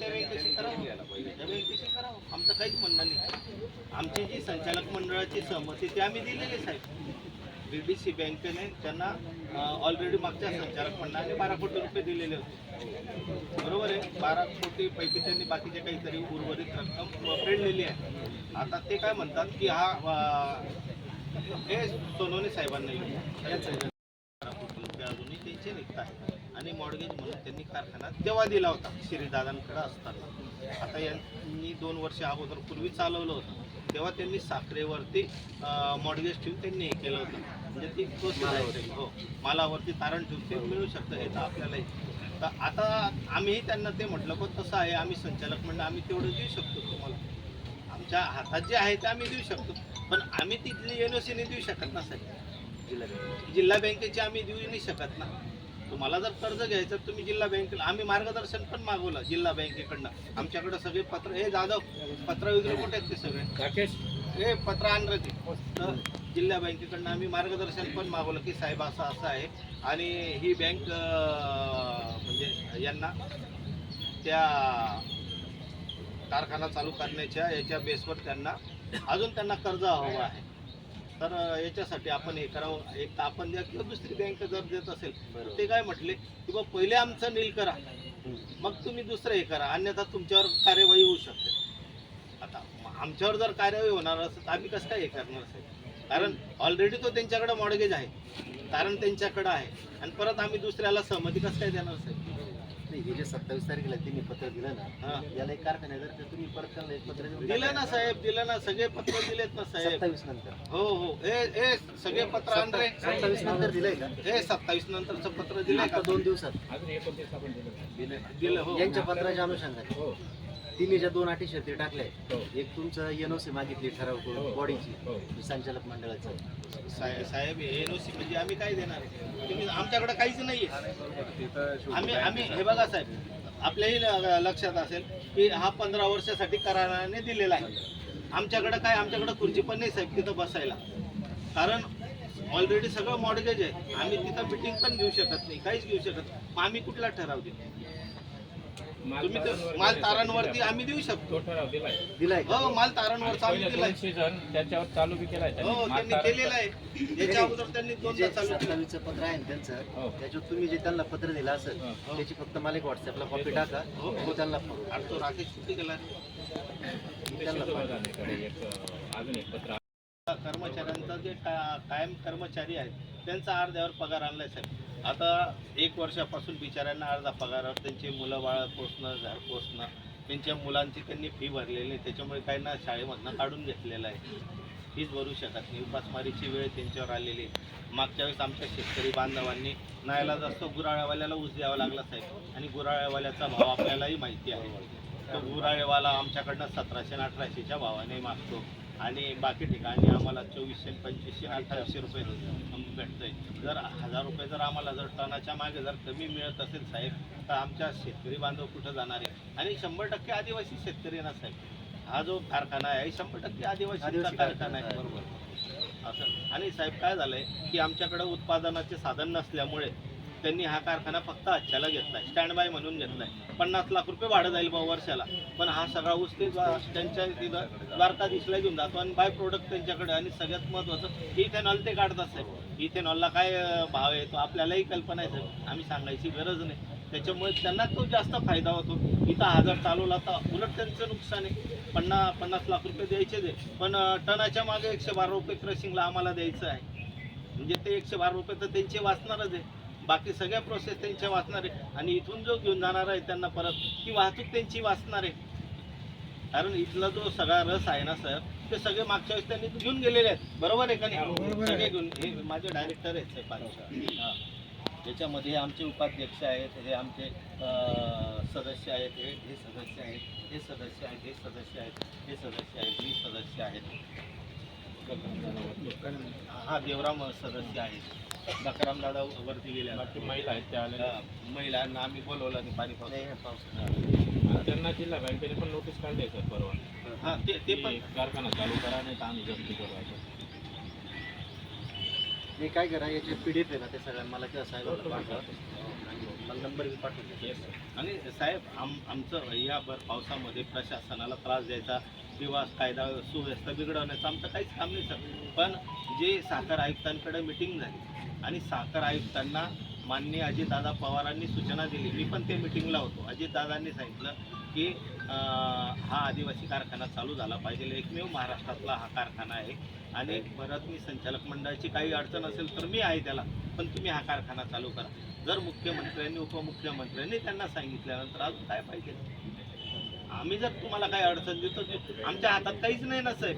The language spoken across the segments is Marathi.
करावं करावं आमचं काहीच म्हणणं नाही. आमची जी संचालक मंडळाची सहमती ती आम्ही दिलेली साहेब. बी डी सी बँकेने त्यांना ऑलरेडी मागच्या संचालक मंडळाने बारा कोटी रुपये दिलेले होते. बरोबर आहे? बारा कोटी पैकी त्यांनी बाकीचे काहीतरी उर्वरित रक्कम फेडलेली आहे. आता ते काय म्हणतात की हा हे सोनवणे साहेबांना येऊन बारा कोटी रुपये अजूनही त्यांचे निघत आहेत. मॉडगेज म्हणून त्यांनी कारखाना तेव्हा दिला होता श्रीदादांकडे असताना. आता यांनी दोन वर्ष अगोदर पूर्वी चालवलं होतं. तेव्हा त्यांनी साखरेवरती मॉडगेज ठेवून त्यांनी हे केलं होतं. म्हणजे ती प्रोसेस हो. मालावरती तारण ठेवून ते मिळू शकतं हे तर आपल्यालाही. तर आता आम्हीही त्यांना ते म्हटलं पण तसं आहे आम्ही संचालक म्हणलं आम्ही तेवढं देऊ शकतो तुम्हाला. आमच्या हातात जे आहे ते आम्ही देऊ शकतो. पण आम्ही तिथली एन ओ सी देऊ शकत ना साहेब जिल्हा बँकेची आम्ही देऊ नाही शकत ना. तुम्हाला जर कर्ज घ्यायचं तुम्ही जिल्हा बँकेला आम्ही मार्गदर्शन पण मागवलं जिल्हा बँकेकडनं. आमच्याकडे सगळे पत्र हे जाधव पत्र वगैरे कुठे आहेत ते सगळे? राकेश. हे पत्र आणलं ते. तर जिल्हा बँकेकडनं आम्ही मार्गदर्शन पण मागवलं की साहेब असं असं आहे. आणि ही बँक म्हणजे यांना त्या कारखाना चालू करण्याच्या याच्या बेसवर त्यांना अजून त्यांना कर्ज हवं आहे. तर याच्यासाठी आपण हे करावं. एक तर आपण द्या किंवा दुसरी बँक जर देत असेल तर ते काय म्हटले की बा पहिले आमचं नील करा. मग तुम्ही दुसरं हे करा. अन्यथा तुमच्यावर कार्यवाही होऊ शकते. आता आमच्यावर जर कार्यवाही होणार असेल तर आम्ही कसं काय हे करणार असेल? कारण ऑलरेडी तो त्यांच्याकडे मॉडगेज आहे. कारण त्यांच्याकडे आहे. आणि परत आम्ही दुसऱ्याला सहमती कसं काय देणार असेल? नाही, हे जे सत्तावीस तारखेला त्यांनी पत्र दिलं ना हा. याला एक कारखाना आहे, तर तुम्ही परत त्यांना एक पत्र देऊन दिलं ना. साहेब दिलं ना सगळे पत्र दिलेत ना साहेब. सत्तावीस नंतर. हो हो. ए ए सगळे पत्र आण रे सत्तावीस नंतर दिलंय का? हे सत्तावीस नंतरचं पत्र दिलंय का? दोन दिवसात. अजून एकोणतीस आपण दिलं. दिलं हो. यांच्या पत्राच्या अनुषंगाने. हो तिन्ही ज्या दोन अटी शर्ती टाकल्या हो. एक तुमचं एनओसी मागितली ठराव हो. करून बॉडीची हो. संचालक मंडळाचं. साहेब एनओसी म्हणजे आम्ही काय देणार? तुम्ही आमच्याकडे काहीच नाहीये. आम्ही आम्ही हे बघा साहेब आपल्याही लक्षात असेल की हा पंधरा वर्षासाठी कराराने दिलेला आहे. आमच्याकडे काय आमच्याकडे खुर्ची पण नाही साहेब तिथं बसायला. कारण ऑलरेडी सगळं मॉडगेज आहे. आम्ही तिथं मिटिंग पण घेऊ शकत नाही काहीच घेऊ शकत आम्ही कुठला ठराव देऊ? तुम्ही तर माल तारांवरती आम्ही देऊ शकतो तो ठराव दिलाय दिलाय का हो माल तारांवरचा आम्ही पहिले दिलाय त्याच्यावर चालू बी केलाय त्यांनी. हो त्यांनी म्हातारा- केलेलं आहे याच्या अगोदर त्यांनी हे दोनदा जे चालू केलं सत्तावीसचं पत्र आहे ना त्यांचं हो. त्याच्यात तुम्ही जे त्यांना पत्र दिलं असेल हो. त्याची फक्त मला एक व्हॉट्सअपला कॉपी टाका हो. तो त्यांना आणि तो राकेश कुठे गेला मी ते त्यांना शिजोबा पाठवतो. झाल्याकडे एक अं, अजून एक पत्र कर्मचाऱ्यांचा जे का- कायम कर्मचारी आहेत त्यांचा अर्ध्यावर पगार आणलाय साहेब आता एक वर्षापासून बिचाऱ्यांना अर्धा पगारावर त्यांची मुलं बाळ पोसणं घर पोचणं त्यांच्या मुलांची त्यांनी फी भरलेली आहे. त्याच्यामुळे काही ना शाळेमधनं काढून घेतलेलं आहे. फीच भरू शकत नाही. उपासमारीची वेळ त्यांच्यावर आलेली आहे. मागच्या वेळेस आमच्या शेतकरी बांधवांनी नायला जास्त गुराळ्यावाल्याला ऊस द्यावा लागला साहेब आणि गुराळ्यावाल्याचा भाव आपल्यालाही माहिती आहे. तो गुराळेवाला आमच्याकडनं सतराशे आणि अठराशेच्या भावाने मागतो. आणि बाकी ठिकाणी आम्हाला चोवीसशे पंचवीसशे अठराशे रुपये भेटतंय. जर हजार रुपये जर आम्हाला जर टनाच्या मागे जर कमी मिळत असेल साहेब तर आमच्या शेतकरी बांधव कुठं जाणार आहे? आणि शंभर टक्के आदिवासी शेतकरी ना साहेब. हा जो कारखाना आहे शंभर टक्के आदिवासीचा आदिवासी कारखाना आहे. कारखाना आहे. बरोबर. असं. आणि साहेब काय झालंय की आमच्याकडे उत्पादनाचे साधन नसल्यामुळे त्यांनी हा कारखाना फक्त आजच्याला घेतलाय. स्टँड बाय म्हणून घेतलाय. पन्नास लाख रुपये भाडं जाईल भाऊ वर्षाला. पण हा सगळा ऊस ते त्यांच्या तिथं द्वारकाधीशला घेऊन जातो आणि बाय प्रोडक्ट त्यांच्याकडे. आणि सगळ्यात महत्त्वाचं इथेनॉल ते काढतात साहेब इथेनॉलला काय भाव आहे तो आपल्यालाही कल्पना आहे साहेब. आम्ही सांगायची गरज नाही. त्याच्यामुळे त्यांना तो जास्त फायदा होतो. इथं हजार चालवला तर उलट त्यांचं नुकसान आहे. पन्ना पन्नास लाख रुपये द्यायचे दे पण टनाच्या मागे एकशे बारा रुपये क्रशिंगला आम्हाला द्यायचं आहे. म्हणजे ते एकशे बारा रुपये तर त्यांचे वाचणारच आहे. बाकी सगळ्या प्रोसेस त्यांच्या वाचणार आहे. आणि इथून जो घेऊन जाणार आहे त्यांना परत ती वाहतूक त्यांची वाचणार आहे. कारण इथला जो सगळा रस आहे ना सर ते सगळे मागच्या वेळेस त्यांनी घेऊन गेलेले आहेत. बरोबर आहे का नाही? सगळे घेऊन हे माझे डायरेक्टर आहेत पाचशे हां. त्याच्यामध्ये आमचे उपाध्यक्ष आहेत हे आमचे सदस्य आहेत हे हे सदस्य आहेत हे सदस्य आहेत हे सदस्य आहेत हे सदस्य आहेत ही सदस्य आहेत. हा देवराम सदस्य आहेत. दकाराम दादा वरती गेले. बाकी महिला आहेत त्या आलेल्या. महिलांना आम्ही बोलवलं आणि पाणी पाऊस. त्यांना जिल्हा बँकेने पण नोटीस काढली आहे सर परवा हा ते ते पण कारखाना चालू करा नाही तर आम्ही जप्ती करू. मी काय करा याचे पी डी एफ आहे ना ते सगळ्यांना मला किंवा साहेबांना पाठवा मला नंबर बी पाठवून आणि साहेब आम आमचं या भर पावसामध्ये प्रशासनाला त्रास द्यायचा. विवास कायदा सुव्यवस्था बिघडवण्याचं आमचं काहीच काम नाही सर. पण जे साखर आयुक्तांकडे मिटिंग झाली आणि साखर आयुक्तांना माननीय अजितदादा पवारांनी सूचना दिली. मी पण ते मिटिंगला होतो. अजितदादांनी सांगितलं की हा आदिवासी कारखाना चालू झाला पाहिजे. एकमेव महाराष्ट्रातला हा कारखाना आहे आणि परत मी संचालक मंडळाची काही अडचण असेल तर मी आहे त्याला पण तुम्ही हा कारखाना चालू करा. जर मुख्यमंत्र्यांनी उपमुख्यमंत्र्यांनी त्यांना सांगितल्यानंतर अजून काय पाहिजे? आम्ही जर तुम्हाला काही अडचण देतो आमच्या हातात काहीच नाही ना साहेब.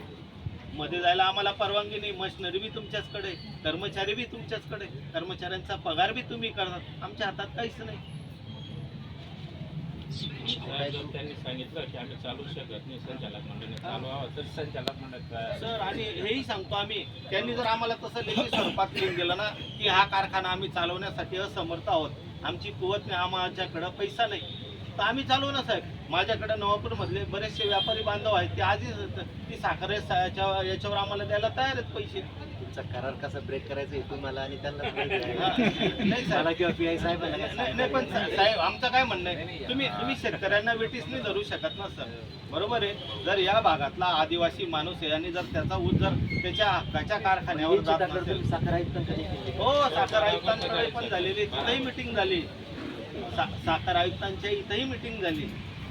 मध्ये जायला आम्हाला परवानगी नाही मशिनरी बी तुमच्याचकडे कर्मचारी बी तुमच्याचकडे कर्मचाऱ्यांचा पगार बी तुम्ही करतात आमच्या हातात काहीच नाही. त्यांनी सांगितलं की आम्ही चालू शकत नाही संचालक मंडळाने चालू आहोत तर संचालक मंडळ सर आणि हेही सांगतो आम्ही त्यांनी जर आम्हाला तसं लेखी स्वरूपात लिहून दिलं ना की हा कारखाना आम्ही चालवण्यासाठी असमर्थ आहोत. आमची कुवत नाही आम्हाच्याकडं पैसा नाही. तर आम्ही चालवू ना साहेब. माझ्याकडे नवापूरमधले बरेचसे व्यापारी बांधव आहेत ते आधीच ती साखर याच्या- याच्यावर आम्हाला द्यायला तयार आहेत पैसे. तुमचा करार कसा ब्रेक करायचा हे तुम्हाला आणि त्यांना साहेब. किंवा पी आय साहेबांना काय नाही पण साहेब आमचं काय म्हणणं आहे? तुम्ही तुम्ही शेतकऱ्यांना वेटीस नाही धरू शकत ना सर. बरोबर आहे? जर या भागातला आदिवासी माणूस आहे आणि जर त्याचा ऊस जर त्याच्या हक्काच्या कारखान्यावर जात नसेल साखर आयुक्तांकडे केली. हो साखर आयुक्तांकडे पण झालेली तिथेही मिटिंग झाली. साखर आयुक्तांच्या इथेही मिटिंग झाली.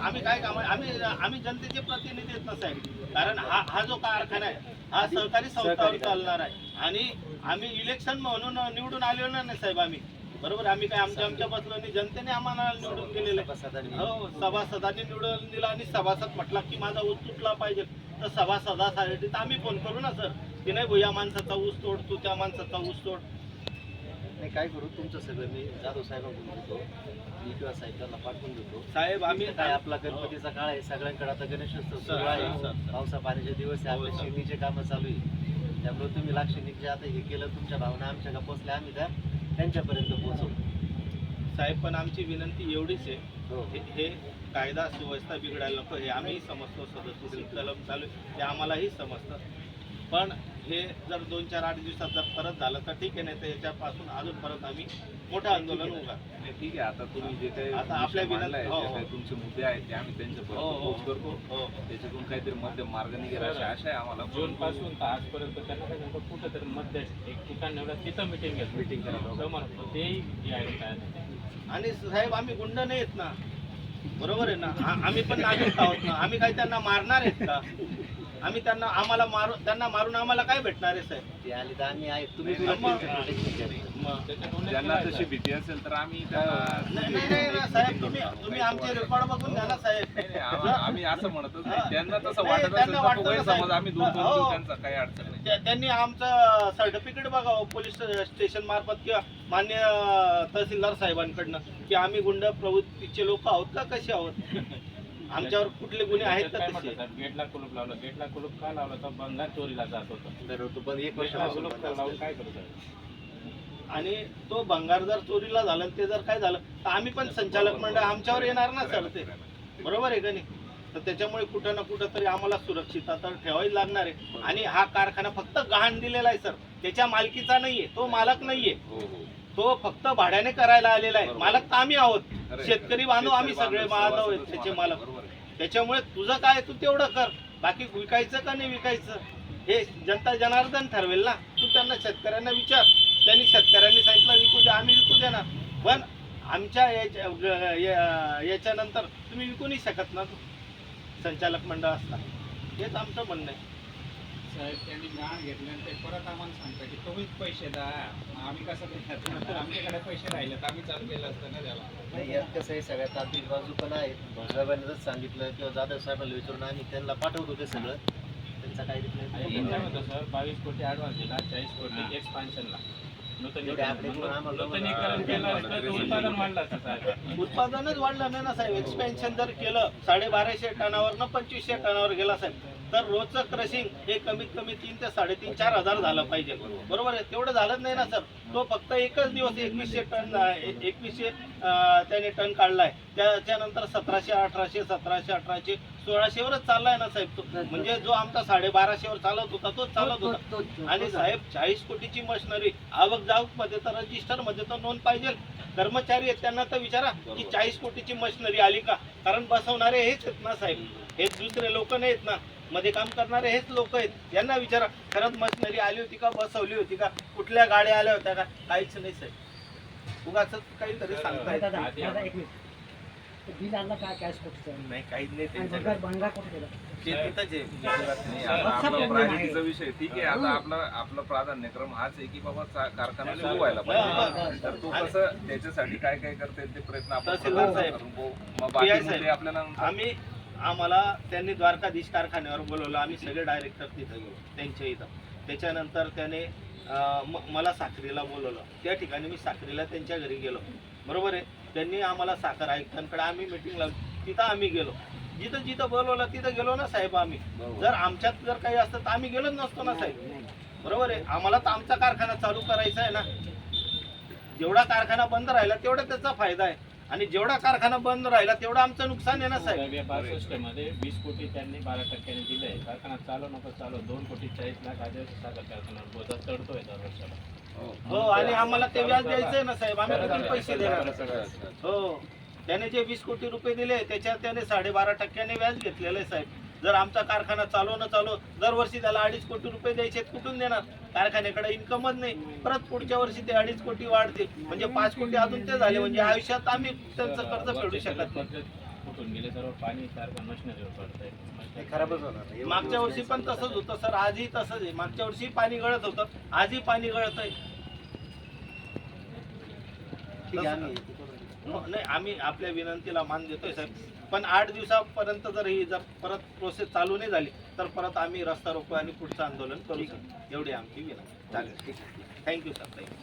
आम्ही काय काम आम्ही आम्ही जनतेचे प्रतिनिधी आहेत ना साहेब. कारण हा हा जो कारखाना आहे हा सहकारी संस्थावर चालणार आहे. आणि आम्ही इलेक्शन म्हणून निवडून आलेलो नाही साहेब आम्ही. बरोबर? आम्ही काय आमच्या आमच्या बसलो आणि जनतेने आम्हाला निवडून दिलेलं. हो सभासदांनी निवडून दिला आणि सभासद म्हटला की माझा ऊस तुटला पाहिजे. तर सभासदासाठी तर आम्ही फोन करू ना सर की नाही भाऊ या माणसाचा ऊस तोड तू त्या माणसाचा ऊस तोड. नाही काय करू? तुमचं सगळं मी जाधव साहेबांकडून घेतो. मी किंवा साहेबांना पाठवून देतो. साहेब आम्ही काय आपला गणपतीचा काळ आहे सगळ्यांकडे आता गणेशोत्सव सुरू आहे. पावसा पाण्याचे दिवस आहे हो, आपल्या सर. शेतीचे कामं चालू आहे. त्यामुळे तुम्ही लाक्षणिक जे आता हे केलं तुमच्या भावना आमच्या का पोचल्या आम्ही त्या त्यांच्यापर्यंत पोहोचवतो साहेब पण आमची विनंती एवढीच आहे. हो. हे हे कायदा सुव्यवस्था बिघडायला नको हे आम्हीही समजतो सदस्य कलम चालू आहे, ते आम्हालाही समजतं. पण हे जर दोन चार आठ दिवसात जर परत झालं तर ठीक आहे नाही तर याच्यापासून अजून परत आम्ही मोठं आंदोलन उभा नाही, ठीक आहे. आता तुम्ही जे काही आता आपल्या विनंती- मांडलाय, हो, जे हो. काही तुमचे मुद्दे आहेत ते आम्ही हो त्यांच्यापर्यंत हो. पोहोच करतो. त्याच्यातून काहीतरी मध्यम मार्ग निघेल अशी आशा आहे आम्हाला. जून पासून तर आजपर्यंत त्यांना काय सांगतो कुठं तरी मध्य एक ठिकाण निवडा तिथं मिटिंग घेतो Meeting करा. समोर तेही तयार नाही. आणि साहेब आम्ही गुंड नाही आहेत ना. बरोबर आहे ना? आम्ही पण नागरिक आहोत ना. आम्ही काय त्यांना मारणार आहेत का? आम्ही त्यांना आम्हाला मारू त्यांना मारून आम्हाला काय भेटणार आहे साहेब ते आले तर आम्ही आहे तुम्ही तुला protection. मग ज्यांना काय तशी? भीती असेल तर आम्ही त्यांना नाही नाही नाही ना, साहेब तुम्ही तुम्ही आमचे रेकॉर्ड बघून घ्या ना साहेब नाही, नाही, आम्हा- आम्ही असं म्हणतच हा. नाही त्यांना तसं नाही, वाटत असेल त्यांना तर वाटतं तो ना गैरसमज साहेब. आम्ही दूर करू हो. त्यांचा काही अडचण नाही त्या- त्यांनी आमचं सर्टिफिकेट बघावं पोलीस स्टेशन मार्फत किंवा मान्य तहसीलदार साहेबांकडनं की आम्ही गुंड प्रवृत्तीचे लोक आहोत का कसे आहोत आमच्यावर कुठले गुन्हे आहेत का तसे? गेटला कुलूप लावलं गेटला कुलूप का लावलं? तर बंगार चोरीला जात होतं. तर तो पण एक गेटला वर्षापासून कुलूप लावून. काय करू साहेब आणि तो भंगार जर चोरीला झाला आणि ते जर काय झालं तर आम्ही पण संचालक मंडळ आमच्यावर येणार ना सर ते? बरोबर आहे का नाही? तर त्याच्यामुळे कुठं ना कुठं तरी आम्हाला सुरक्षितता तर ठेवावी लागणार आहे. आणि हा कारखाना फक्त गहाण दिलेला आहे सर. त्याच्या मालकीचा नाहीये तो मालक नाहीये. हो हो. तो फक्त भाड्याने करायला आलेला आहे. मालक तर आम्ही आहोत. शेतकरी. बांधव आम्ही सगळे बांधव, आहेत त्याचे मालक. त्याच्यामुळे तुझं काय तू तेवढं कर. बाकी विकायचं का नाही विकायचं? हे जनता जनार्दन ठरवेल ना. तू त्यांना शेतकऱ्यांना विचार. त्यांनी शेतकऱ्यांनी सांगितलं विकू द्या आम्ही विकू देणार. ना पण आमच्या याच्या ग- याच्यानंतर तुम्ही विकू नाही शकत ना तू. संचालक मंडळ असता हेच आमचं म्हणणं आहे. साहेब त्यांनी गाण घेतल्यानंतर परत आम्हाला सांगता की तुम्हीच पैसे द्या. आम्ही कसं आमच्याकडे पैसे राहिले तर आम्ही चालू केलं असतं ना त्याला. कसं आहे सगळ्यात तांत्रिक बाजू पण आहे जर सांगितलं किंवा जाधव साहेबांना विचारून आम्ही त्यांना पाठवतो ते सगळं. त्यांचा काही रिप्लाय सर बावीस कोटी ॲडव्हान्स दिला चाळीस कोटी एक्सपान्शनला उत्पादनच वाढलं नाही ना साहेब. एक्सपेन्शन जर केलं साडेबाराशे टनावर न पंचवीसशे टनावर गेला साहेब. तर रोजचं क्रशिंग हे कमीत कमी तीन ते साडेतीन चार हजार झालं पाहिजे. बरोबर आहे? तेवढं झालंच नाही ना सर? तो फक्त एकच दिवस एकवीसशे टन एकवीसशे त्याने टन काढलाय. त्याच्यानंतर सतराशे अठराशे सतराशे अठराशे सोळाशेवरच चाललाय ना साहेब तो? म्हणजे जो आमचा साडेबाराशेवर चालत होता तोच चालत होता. आणि साहेब चाळीस कोटीची मशिनरी आवक जावकमध्ये तर रजिस्टरमध्ये तर नोंद पाहिजे. कर्मचारी आहेत त्यांना तर विचारा की चाळीस कोटीची मशिनरी आली का? कारण बसवणारे हेच आहेत ना साहेब. हेच दुसरे लोक नाहीत ना. मध्ये काम करणारे हेच लोक आहेत. यांना विचारा खरंच मशिनरी आली होती का बसवली होती का कुठल्या गाड्या आल्या होत्या का? काहीच नाही साहेब. उगाच काहीतरी सांगतायत दादा आधी दादा एक मिनिट. ते बिल आणलं का कॅश कुठचं नाही काहीच नाही कुठे गेला विषय. ठीक आहे आता आपला आपला प्राधान्यक्रम हाच आहे की बाबा कारखाना सुरू व्हायला पाहिजे. तर तो कसं त्याच्यासाठी काय काय करता येईल ते प्रयत्न आपण आपल्याला आम्हाला त्यांनी द्वारकाधीश कारखान्यावर बोलवलं. आम्ही सगळे डायरेक्टर तिथं गेलो त्यांच्या इथं. त्याच्यानंतर त्याने म- मला साखरीला बोलवलं. त्या ठिकाणी मी साखरीला त्यांच्या घरी गेलो. बरोबर आहे? त्यांनी आम्हाला साखर आयुक्तांकडे आम्ही मिटिंग लावली. तिथं आम्ही गेलो. जिथं जिथं बोलवलं तिथं गेलो ना साहेब आम्ही. जर आमच्यात जर काही असतं तर आम्ही गेलोच नसतो ना साहेब. बरोबर आहे? आम्हाला तर आमचा कारखाना चालू करायचा आहे ना. जेवढा कारखाना बंद राहिला तेवढा त्याचा फायदा आहे. आणि जेवढा कारखाना बंद राहिला तेवढं आमचं नुकसान आहे ना साहेब? बासष्टमध्ये वीस कोटी त्यांनी बारा टक्क्याने दिले कारखाना चालू नको चालू. दोन कोटी चाळीस लाख आदिवासी साखर कारखाना बोजा चढतोय दर वर्षाला हो आणि आम्हाला ते व्याज द्यायचंय ना साहेब. आम्ही कुठून पैसे देणार? हो. त्याने जे वीस कोटी रुपये दिले त्याच्यात त्याने साडेबारा टक्क्याने व्याज घेतलेलं आहे साहेब. जर आमचा कारखाना चालू न चालू दरवर्षी त्याला अडीच कोटी रुपये द्यायचे कुठून देणार? कारखान्याकडे इन्कमच नाही. परत पुढच्या वर्षी ते अडीच कोटी वाढतील. म्हणजे पाच कोटी अजून ते झाले. म्हणजे आयुष्यात आम्ही त्यांचं कर्ज फेडू शकत नाही. मागच्या वर्षी पण तसंच होतं सर. आजही तसंच आहे. मागच्या वर्षी पाणी गळत होतं. आजही पाणी गळत आहे. हो, नाही आम्ही आपल्या विनंतीला मान देतोय साहेब. पण आठ दिवसापर्यंत जर ही जर परत प्रोसेस चालू नाही झाली तर परत आम्ही रस्ता रोको आणि पुढचं आंदोलन करू शकतो. एवढी आमची विनंती. चालेल. ठीक आहे. Thank you sir. Thank you.